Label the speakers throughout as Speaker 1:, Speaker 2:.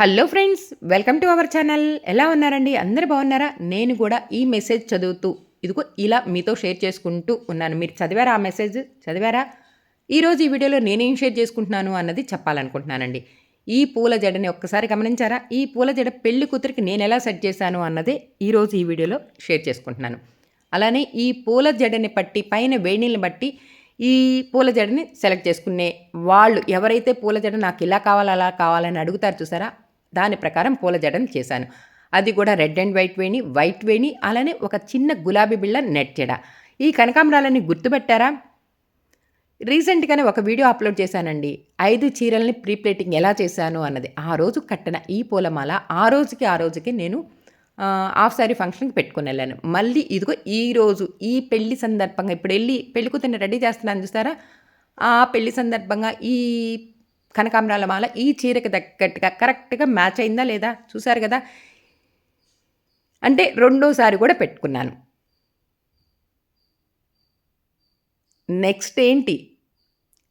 Speaker 1: Hello friends welcome to our channel ఎలా ఉన్నారండి? అందరు బాగున్నారా? నేను కూడా ఈ మెసేజ్ చదువుతూ ఇదిగో ఇలా మీతో షేర్ చేసుకుంటూ ఉన్నాను. మీరు చదివారా ఆ మెసేజ్ చదివారా? ఈరోజు ఈ వీడియోలో నేనేం షేర్ చేసుకుంటున్నాను అన్నది చెప్పాలనుకుంటున్నానండి. ఈ పూల జడని ఒక్కసారి గమనించారా? ఈ పూల జడ పెళ్ళి కూతురికి నేను ఎలా సెట్ చేశాను అన్నదే ఈరోజు ఈ వీడియోలో షేర్ చేసుకుంటున్నాను. అలానే ఈ పూల జడని బట్టి పైన వేణీలను బట్టి ఈ పూల జడని సెలెక్ట్ చేసుకునే వాళ్ళు ఎవరైతే పూల జడ నాకు ఇలా కావాలి అలా కావాలని అడుగుతారు చూసారా? దాని ప్రకారం పూల జడను చేశాను. అది కూడా రెడ్ అండ్ వైట్ వేణి వైట్ వేణి అలానే ఒక చిన్న గులాబీ బిళ్ళ నెట్టెడ ఈ కనకాంబరాలని గుర్తుపెట్టారా? రీసెంట్గానే ఒక వీడియో అప్లోడ్ చేశానండి. ఐదు చీరల్ని ప్రీప్లేటింగ్ ఎలా చేశాను అన్నది. ఆ రోజు కట్టిన ఈ పూలమాల ఆ రోజుకి ఆ రోజుకి నేను హాఫ్ శారీ ఫంక్షన్కి పెట్టుకుని వెళ్ళాను. మళ్ళీ ఇదిగో ఈ రోజు ఈ పెళ్ళి సందర్భంగా ఇప్పుడు వెళ్ళి పెళ్ళి కూతుర్ని రెడీ చేస్తున్నాను చూస్తారా ఆ పెళ్ళి సందర్భంగా ఈ కనకాంబరాల మాల ఈ చీరకి తగ్గట్టుగా కరెక్ట్గా మ్యాచ్ అయిందా లేదా చూసారు కదా? అంటే రెండోసారి కూడా పెట్టుకున్నాను. నెక్స్ట్ ఏంటి?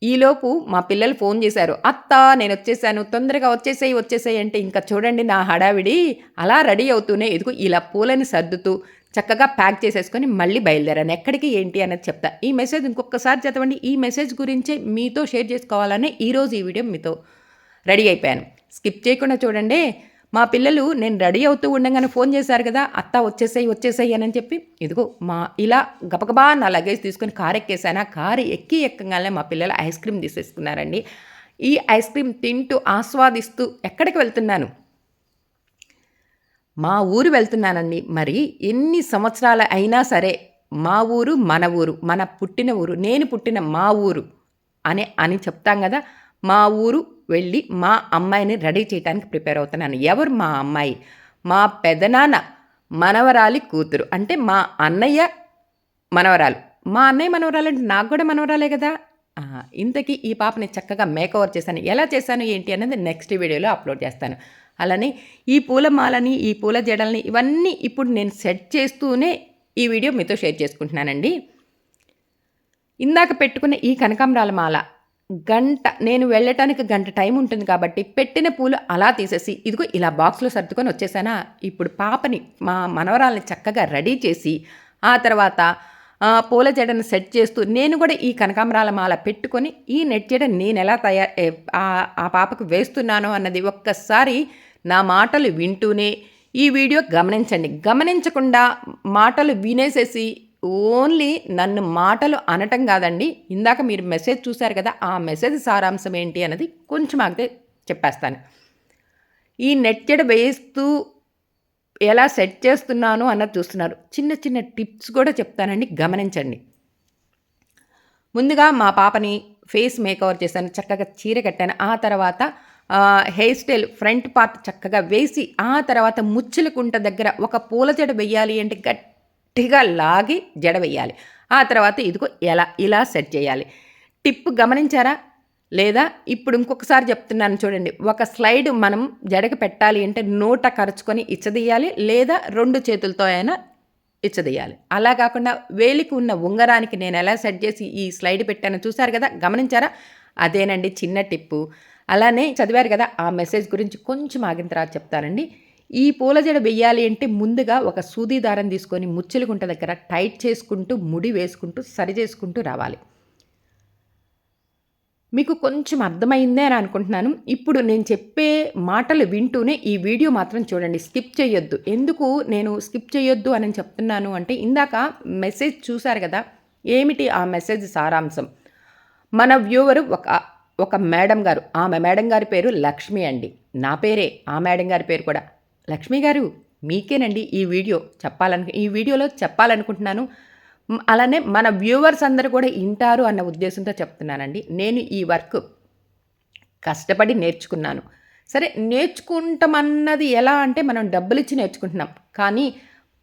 Speaker 1: ఈలోపు మా పిల్లలు ఫోన్ చేశారు. అత్త నేను వచ్చేసాను. తొందరగా వచ్చేసాయి వచ్చేసాయి అంటే ఇంకా చూడండి నా హడావిడి. అలా రెడీ అవుతూనే ఎదుగు ఇలా పూలని సర్దుతూ చక్కగా ప్యాక్ చేసేసుకొని మళ్ళీ బయలుదేరాను. ఎక్కడికి ఏంటి అనేది చెప్తా. ఈ మెసేజ్ ఇంకొకసారి చదవండి. ఈ మెసేజ్ గురించే మీతో షేర్ చేసుకోవాలనే ఈరోజు ఈ వీడియో మీతో రెడీ అయిపోయాను. స్కిప్ చేయకుండా చూడండి. మా పిల్లలు నేను రెడీ అవుతూ ఉండగానే ఫోన్ చేశారు కదా అత్త వచ్చేసాయి వచ్చేసాయి అని చెప్పి ఇదిగో మా ఇలా గబగబా నా లగేజ్ తీసుకొని కారు ఎక్కేసాను ఆ కారు ఎక్కి ఎక్కగానే మా పిల్లలు ఐస్ క్రీమ్ తీసేసుకున్నారండి. ఈ ఐస్ క్రీమ్ తింటూ ఆస్వాదిస్తూ ఎక్కడికి వెళ్తున్నాను? మా ఊరు వెళ్తున్నానండి. మరి ఎన్ని సంవత్సరాలు అయినా సరే మా ఊరు మన ఊరు మన పుట్టిన ఊరు నేను పుట్టిన మా ఊరు అని అని చెప్తాం కదా. మా ఊరు వెళ్ళి మా అమ్మాయిని రెడీ చేయడానికి ప్రిపేర్ అవుతున్నాను. ఎవరు మా అమ్మాయి? మా పెదనాన్న మనవరాలి కూతురు. అంటే మా అన్నయ్య మనవరాలు. మా అన్నయ్య మనవరాలు అంటే నాకు కూడా మనవరాలే కదా. ఇంతకీ ఈ పాపని చక్కగా మేకవర్ చేశాను. ఎలా చేశాను ఏంటి అనేది నెక్స్ట్ వీడియోలో అప్లోడ్ చేస్తాను. అలానే ఈ పూలమాలని ఈ పూల జడల్ని ఇవన్నీ ఇప్పుడు నేను సెట్ చేస్తూనే ఈ వీడియో మీతో షేర్ చేసుకుంటున్నానండి. ఇందాక పెట్టుకున్న ఈ కనకాంబరాల మాల గంట నేను వెళ్ళటానికి గంట టైం ఉంటుంది కాబట్టి పెట్టిన పూలు అలా తీసేసి ఇదిగో ఇలా బాక్స్లో సర్దుకొని వచ్చేసానా? ఇప్పుడు పాపని మా మనవరాల్ని చక్కగా రెడీ చేసి ఆ తర్వాత పూల జడను సెట్ చేస్తూ నేను కూడా ఈ కనకాంబరాల మాల పెట్టుకొని ఈ నెట్ జడ నేను ఎలా తయారు ఆ పాపకు వేస్తున్నానో అన్నది ఒక్కసారి నా మాటలు వింటూనే ఈ వీడియో గమనించండి. గమనించకుండా మాటలు వినేసేసి ఓన్లీ నన్ను మాటలు అనటం కాదండి. ఇందాక మీరు మెసేజ్ చూశారు కదా ఆ మెసేజ్ సారాంశం ఏంటి అన్నది కొంచెం ఆగితే చెప్పేస్తాను. ఈ నెట్ వేస్తూ ఎలా సెట్ చేస్తున్నాను అన్నది చూస్తున్నారు. చిన్న చిన్న టిప్స్ కూడా చెప్తానండి. గమనించండి. ముందుగా మా పాపని ఫేస్ మేకవర్ చేశాను. చక్కగా చీర కట్టాను. ఆ తర్వాత హెయిర్ స్టైల్ ఫ్రంట్ పార్ట్ చక్కగా వేసి ఆ తర్వాత ముచ్చులకుంట దగ్గర ఒక పూల జడ వెయ్యాలి అంటే గట్టిగా లాగి జడ వెయ్యాలి ఆ తర్వాత ఇదిగో ఎలా ఇలా సెట్ చేయాలి. టిప్ గమనించారా? లేదా ఇప్పుడు ఇంకొకసారి చెప్తున్నాను చూడండి. ఒక స్లైడ్ మనం జడకి పెట్టాలి అంటే నోట కరుచుకొని ఇచ్చదీయాలి లేదా రెండు చేతులతో అయినా ఇచ్చదీయాలి. అలా కాకుండా వేలికి ఉన్న ఉంగరానికి నేను ఎలా సెట్ చేసి ఈ స్లైడ్ పెట్టానో చూశారు కదా? గమనించారా? అదేనండి చిన్న టిప్పు. అలానే చదివారు కదా ఆ మెసేజ్ గురించి కొంచెం ఆగిన తర్వాత చెప్తానండి. ఈ పూల జడ వెయ్యాలి అంటే ముందుగా ఒక సూది దారం తీసుకొని ముచ్చెలుగుంట దగ్గర టైట్ చేసుకుంటూ ముడి వేసుకుంటూ సరి చేసుకుంటూ రావాలి. మీకు కొంచెం అర్థమైందే అని అనుకుంటున్నాను. ఇప్పుడు నేను చెప్పే మాటలు వింటూనే ఈ వీడియో మాత్రం చూడండి స్కిప్ చేయొద్దు. ఎందుకు నేను స్కిప్ చేయొద్దు అని చెప్తున్నాను అంటే ఇందాక మెసేజ్ చూశారు కదా ఏమిటి ఆ మెసేజ్ సారాంశం? మన వ్యూవరు ఒక ఒక మేడం గారు. ఆమె మేడం గారి పేరు లక్ష్మి అండి. నా పేరే ఆ మేడం గారి పేరు కూడా. లక్ష్మి గారు మీకేనండి ఈ వీడియో? చెప్పాలను ఈ వీడియోలో చెప్పాలనుకుంటున్నాను. అలానే మన వ్యూవర్స్ అందరూ కూడా వింటారు అన్న ఉద్దేశంతో చెప్తున్నానండి. నేను ఈ వర్క్ కష్టపడి నేర్చుకున్నాను. సరే నేర్చుకుంటామన్నది ఎలా అంటే మనం డబ్బులు ఇచ్చి నేర్చుకుంటున్నాం. కానీ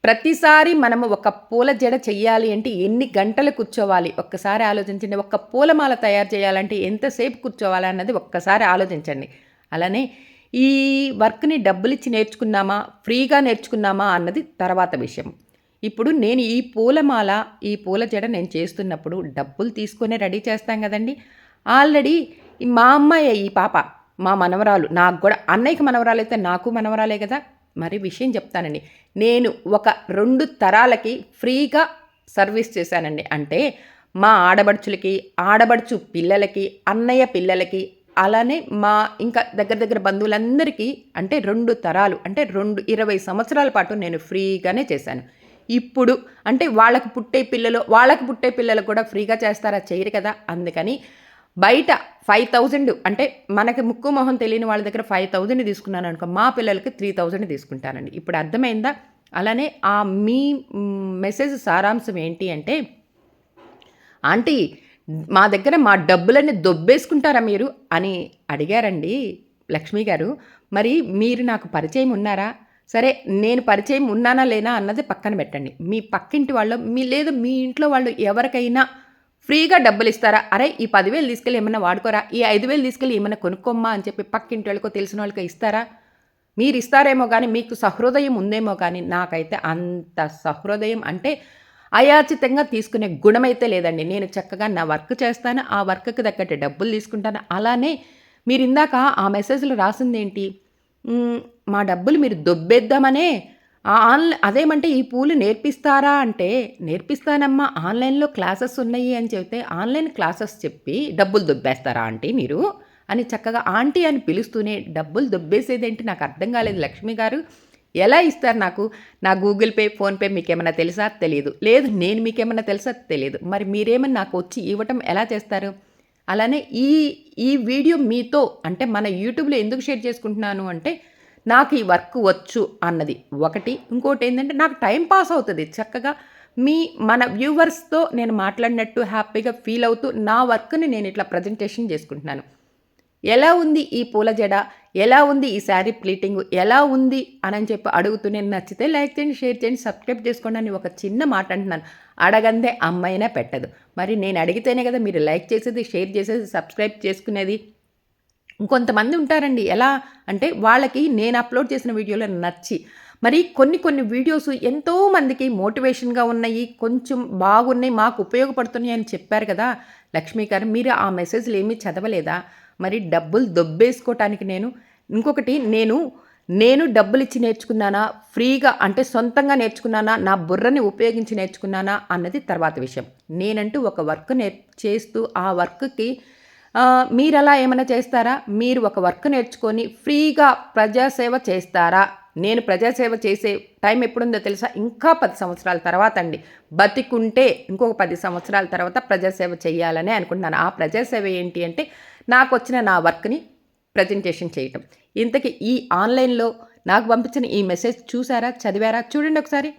Speaker 1: ప్రతిసారి మనము ఒక పూల జడ చెయ్యాలి అంటే ఎన్ని గంటలు కూర్చోవాలి? ఒక్కసారి ఆలోచించండి. ఒక్క పూలమాల తయారు చేయాలంటే ఎంతసేపు కూర్చోవాలి అన్నది ఒక్కసారి ఆలోచించండి. అలానే ఈ వర్క్ని డబ్బులిచ్చి నేర్చుకున్నామా? ఫ్రీగా నేర్చుకున్నామా? అన్నది తర్వాత విషయం. ఇప్పుడు నేను ఈ పూలమాల ఈ పూల జడ నేను చేస్తున్నప్పుడు డబ్బులు తీసుకునే రెడీ చేస్తాం కదండి. ఆల్రెడీ మా అమ్మాయి ఈ పాప మా మనవరాలు నాకు కూడా అన్నయ్యకి మనవరాలు అయితే నాకు మనవరాలే కదా. మరి విషయం చెప్తానండి. నేను ఒక రెండు తరాలకి ఫ్రీగా సర్వీస్ చేశానండి. అంటే మా ఆడబడుచులకి ఆడబడుచు పిల్లలకి అన్నయ్య పిల్లలకి అలానే మా ఇంకా దగ్గర దగ్గర బంధువులందరికీ అంటే రెండు తరాలు అంటే రెండు ఇరవై సంవత్సరాల పాటు నేను ఫ్రీగానే చేశాను. ఇప్పుడు అంటే వాళ్ళకి పుట్టే పిల్లలు వాళ్ళకి పుట్టే పిల్లలు కూడా ఫ్రీగా చేస్తారా? చేయరు కదా. అందుకని బయట ఫైవ్ థౌజండ్ అంటే మనకి ముక్కు మొహం తెలియని వాళ్ళ దగ్గర ఫైవ్ థౌజండ్ తీసుకున్నాను అనుకో మా పిల్లలకి త్రీ థౌజండ్ తీసుకుంటానండి. ఇప్పుడు అర్థమైందా? అలానే ఆ మీ మెసేజ్ సారాంశం ఏంటి అంటే ఆంటీ మా దగ్గర మా డబ్బులన్నీ దొబ్బేసుకుంటారా మీరు? అని అడిగారండి లక్ష్మి గారు. మరి మీరు నాకు పరిచయం ఉన్నారా? సరే నేను పరిచయం ఉన్నానా లేనా అన్నది పక్కన పెట్టండి. మీ పక్కింటి వాళ్ళు మీ లేదు మీ ఇంట్లో వాళ్ళు ఎవరికైనా ఫ్రీగా డబ్బులు ఇస్తారా అరే ఈ పదివేలు తీసుకెళ్ళి ఏమైనా వాడుకోరా? ఈ ఐదు వేలు తీసుకెళ్ళి ఏమైనా కొనుక్కోమ్మా అని చెప్పి పక్కింటి వాళ్ళకో తెలిసిన వాళ్ళకి ఇస్తారా? మీరు ఇస్తారేమో కానీ మీకు సహృదయం ఉందేమో కానీ నాకైతే అంత సహృదయం అంటే అయాచితంగా తీసుకునే గుణమైతే లేదండి. నేను చక్కగా నా వర్క్ చేస్తాను ఆ వర్క్కి తగ్గట్టు డబ్బులు తీసుకుంటాను. అలానే మీరు ఇందాక ఆ మెసేజ్లో రాసింది ఏంటి మా డబ్బులు మీరు దొబ్బేద్దామనే ఆన్లైన్ అదేమంటే ఈ పూలు నేర్పిస్తారా అంటే నేర్పిస్తానమ్మా ఆన్లైన్లో క్లాసెస్ ఉన్నాయి అని చెబితే ఆన్లైన్ క్లాసెస్ చెప్పి డబ్బులు దొబ్బేస్తారా ఆంటీ మీరు? అని చక్కగా ఆంటీ అని పిలుస్తూనే డబ్బులు దొబ్బేసేదేంటి? నాకు అర్థం కాలేదు లక్ష్మి గారు. ఎలా ఇస్తారు నాకు? నా గూగుల్ పే ఫోన్పే మీకేమైనా తెలుసా? తెలియదు లేదు నేను మీకేమైనా తెలుసా? తెలియదు మరి మీరేమన్నా నాకు వచ్చి ఇవ్వటం ఎలా చేస్తారు? అలానే ఈ ఈ వీడియో మీతో అంటే మన యూట్యూబ్లో ఎందుకు షేర్ చేసుకుంటున్నాను అంటే నాకు ఈ వర్క్ వచ్చు అన్నది. ఒకటి. ఇంకోటి ఏంటంటే నాకు టైం పాస్ అవుతుంది. చక్కగా మీ మన వ్యూవర్స్తో నేను మాట్లాడినట్టు హ్యాపీగా ఫీల్ అవుతూ నా వర్క్ని నేను ఇట్లా ప్రజెంటేషన్ చేసుకుంటున్నాను. ఎలా ఉంది ఈ పూల జడ? ఎలా ఉంది ఈ శారీ ప్లీటింగ్? ఎలా ఉంది? అని చెప్పి అడుగుతూ నేను నచ్చితే లైక్ చేయండి షేర్ చేయండి సబ్స్క్రైబ్ చేసుకోండి అని ఒక చిన్న మాట అంటున్నాను. అడగందే అమ్మైనా పెట్టదు. మరి నేను అడిగితేనే కదా మీరు లైక్ చేసేది షేర్ చేసేది సబ్స్క్రైబ్ చేసుకునేది. ఇంకొంతమంది ఉంటారండి. ఎలా అంటే వాళ్ళకి నేను అప్లోడ్ చేసిన వీడియోలో నచ్చి మరి కొన్ని కొన్ని వీడియోస్ ఎంతో మందికి మోటివేషన్గా ఉన్నాయి కొంచెం బాగున్నాయి మాకు ఉపయోగపడుతున్నాయి అని చెప్పారు కదా లక్ష్మీ గారు. మీరు ఆ మెసేజ్లు ఏమీ చదవలేదా? మరి డబ్బులు దొబ్బేసుకోవటానికి నేను ఇంకొకటి నేను నేను డబ్బులు ఇచ్చి నేర్చుకున్నానా? ఫ్రీగా అంటే సొంతంగా నేర్చుకున్నానా? నా బుర్రని ఉపయోగించి నేర్చుకున్నానా? అన్నది తర్వాత విషయం. నేనంటూ ఒక వర్క్ నేర్ చేస్తూ ఆ వర్క్కి మీరు అలా ఏమైనా చేస్తారా? మీరు ఒక వర్క్ నేర్చుకొని ఫ్రీగా ప్రజాసేవ చేస్తారా? నేను ప్రజాసేవ చేసే టైం ఎప్పుడుందో తెలుసా? ఇంకా పది సంవత్సరాల తర్వాత అండి. బతికుంటే ఇంకొక పది సంవత్సరాల తర్వాత ప్రజాసేవ చేయాలని అనుకుంటున్నాను. ఆ ప్రజాసేవ ఏంటి అంటే నాకు వచ్చిన నా వర్క్ని ప్రజెంటేషన్ చేయటం. ఇంతకీ ఈ ఆన్లైన్లో నాకు పంపించిన ఈ మెసేజ్ చూసారా? చదివారా? చూడండి ఒకసారి.